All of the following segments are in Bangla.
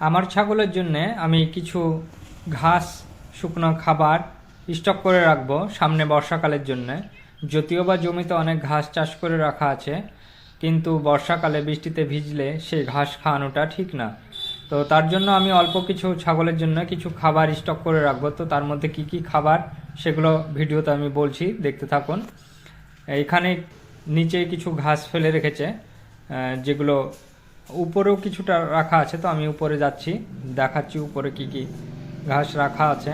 আমার ছাগলের জন্যে আমি কিছু ঘাস, শুকনো খাবার স্টক করে রাখব সামনে বর্ষাকালের জন্যে। যদিও বা জমিতে অনেক ঘাস চাষ করে রাখা আছে, কিন্তু বর্ষাকালে বৃষ্টিতে ভিজলে সেই ঘাস খাওয়ানোটা ঠিক না। তো তার জন্য আমি অল্প কিছু ছাগলের জন্য কিছু খাবার স্টক করে রাখব। তো তার মধ্যে কি কি খাবার সেগুলো ভিডিওতে আমি বলছি, দেখতে থাকুন। এখানে নিচে কিছু ঘাস ফেলে রেখেছে যেগুলো উপরেও কিছুটা রাখা আছে তো, আমি উপরে যাচ্ছি, দেখাচ্ছি উপরে কি কি ঘাস রাখা আছে।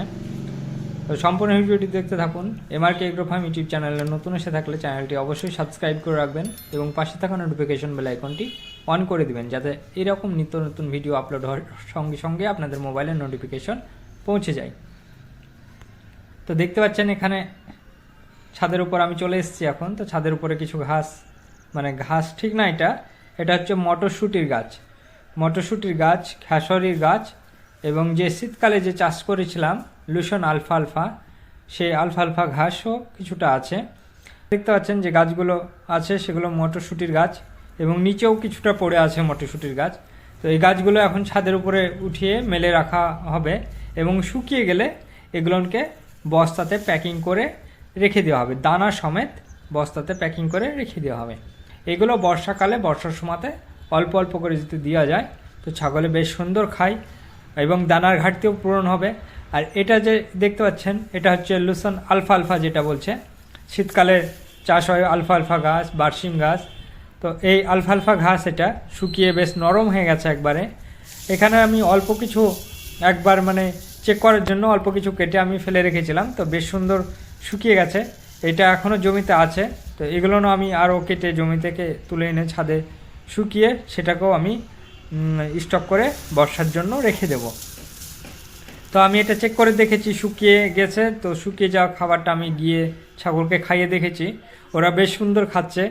তো সম্পূর্ণ ভিডিওটি দেখতে থাকুন। এমআরকে এগ্রো ফার্ম ইউটিউব চ্যানেলে নতুন এসে থাকলে চ্যানেলটি অবশ্যই সাবস্ক্রাইব করে রাখবেন এবং পাশে থাকা নোটিফিকেশন বেল আইকনটি অন করে দিবেন, যাতে এরকম নিত্য নতুন ভিডিও আপলোড হওয়ার সঙ্গে সঙ্গে আপনাদের মোবাইলের নোটিফিকেশন পৌঁছে যায়। তো দেখতে পাচ্ছেন এখানে ছাদের উপর আমি চলে এসেছি এখন। তো ছাদের উপরে কিছু ঘাস মানে ঘাস ঠিক না এটা এটা হচ্ছে মটরশুঁটির গাছ। মটরশুঁটির গাছ, খেসরির গাছ এবং যে শীতকালে যে চাষ করেছিলাম, লুসন আলফা আলফা সেই আলফা আলফা ঘাসও কিছুটা আছে। দেখতে পাচ্ছেন যে গাছগুলো আছে, সেগুলো মটরশুঁটির গাছ এবং নিচেও কিছুটা পড়ে আছে মটরশুঁটির গাছ। তো এই গাছগুলো এখন ছাদের উপরে উঠিয়ে মেলে রাখা হবে এবং শুকিয়ে গেলে এগুলোকে বস্তাতে প্যাকিং করে রেখে দেওয়া হবে। দানা সমেত বস্তাতে প্যাকিং করে রেখে দেওয়া হবে। এগুলো বর্ষাকালে বর্ষার সময়তে অল্প অল্প করে যদি দেওয়া যায়, তো ছাগলে বেশ সুন্দর খায় এবং দানার ঘাটতিও পূরণ হবে। আর এটা যে দেখতে পাচ্ছেন, এটা হচ্ছে লুসন আলফা আলফা যেটা বলছে। শীতকালে চাষ হয় আলফা আলফা গাছ বার্সিম গাছ। তো এই আলফা আলফা ঘাস এটা শুকিয়ে বেশ নরম হয়ে গেছে একবারে। এখানে আমি অল্প কিছু একবার মানে চেক করার জন্য অল্প কিছু কেটে আমি ফেলে রেখেছিলাম, তো বেশ সুন্দর শুকিয়ে গেছে। এটা এখনও জমিতে আছে। তো এগুলো আমি আরও কেটে জমি থেকে তুলে এনে ছাদে শুকিয়ে সেটাকেও আমি স্টক করে বর্ষার জন্য রেখে দেবো। তো আমি এটা চেক করে দেখেছি, শুকিয়ে গেছে। তো শুকিয়ে যাওয়া খাবারটা আমি গিয়ে ছাগলকে খাইয়ে দেখেছি। ওরা বেশ সুন্দর খাচ্ছে।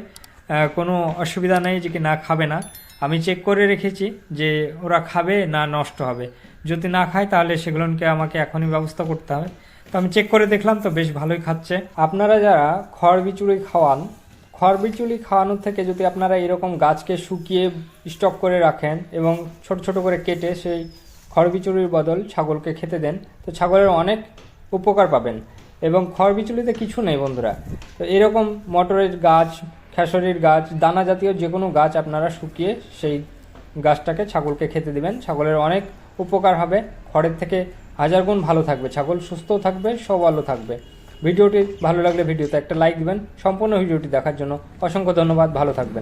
কোনো অসুবিধা নেই যে কি না খাবে না। আমি চেক করে রেখেছি যে ওরা খাবে না নষ্ট হবে। যদি না খায় তাহলে সেগুলোকে আমাকে এখনই ব্যবস্থা করতে হবে। তো আমি চেক করে দেখলাম তো বেশ ভালোই খাচ্ছে। আপনারা যারা খড় বিচুড়ি খাওয়ান খড় বিচুলি খাওয়ানোর থেকে যদি আপনারা এরকম গাছকে শুকিয়ে স্টক করে রাখেন এবং ছোট ছোট করে কেটে সেই খড় বিচুলির বদল ছাগলকে খেতে দেন, তো ছাগলের অনেক উপকার পাবেন। এবং খড় বিচুলিতে কিছু নেই বন্ধুরা। তো এরকম মটরের গাছ, খেসরির গাছ, দানা জাতীয় যে কোনো গাছ আপনারা শুকিয়ে সেই গাছটাকে ছাগলকে খেতে দিবেন। ছাগলের অনেক উপকার হবে। খড়ের থেকে হাজার গুণ ভালো থাকবে। ছাগল সুস্থও থাকবে সবালও থাকবে। ভিডিওটি ভালো লাগলে ভিডিওতে একটা লাইক দিবেন। সম্পূর্ণ ভিডিওটি দেখার জন্য অসংখ্য ধন্যবাদ। ভালো থাকবেন।